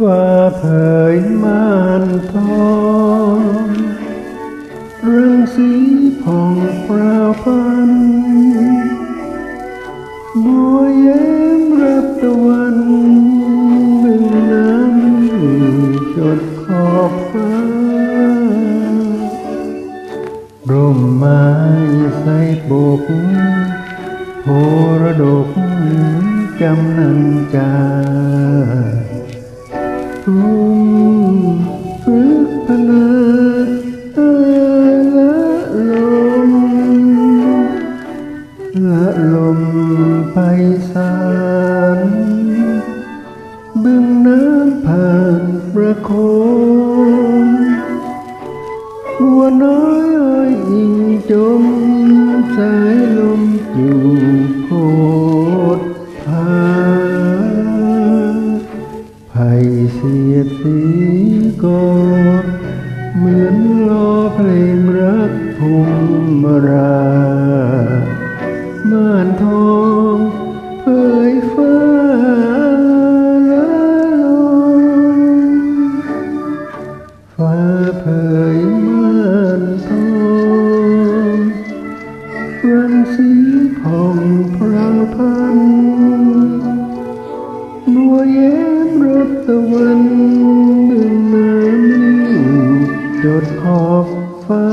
ฟ้าเผยม่านทองรังสีผ่องปราพันบัวแย้มรับตะวันบึงน้ำจดขอบฟ้าร่มไม้ใส่ปกโพระดกจำนันจา ทุ่งฝึกนาเอ่ยละลมละลมไปสารบึงน้ำผ่านประโคมบัวน้อยอ้อยอิงจมสายลมอยู่ ไผ่เสียดสีกอดเหมือนรอเพลงรักภูมิราม่านทองเผยฟ้าละลมฟ้าเผยม่านทองรังสีผ่องพรางพันะวันดึงน้ำนิ่งจดขอบฟ้า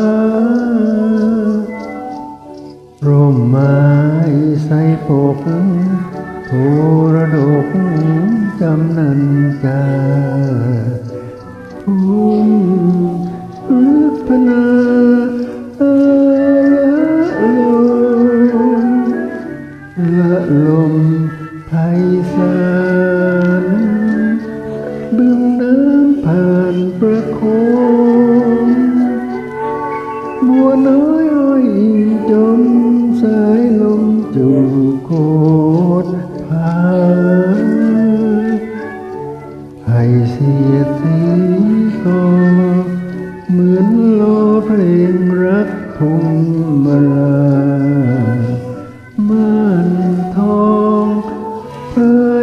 ร่มไม้ใส่ปกโทระดกจำนันจาทุ่มลึกพนาละลมละลมไพศาล โกดพัาให้เสียสีก็เหมือนโลเพลงรักพงมาลาม่านทองเพื่อ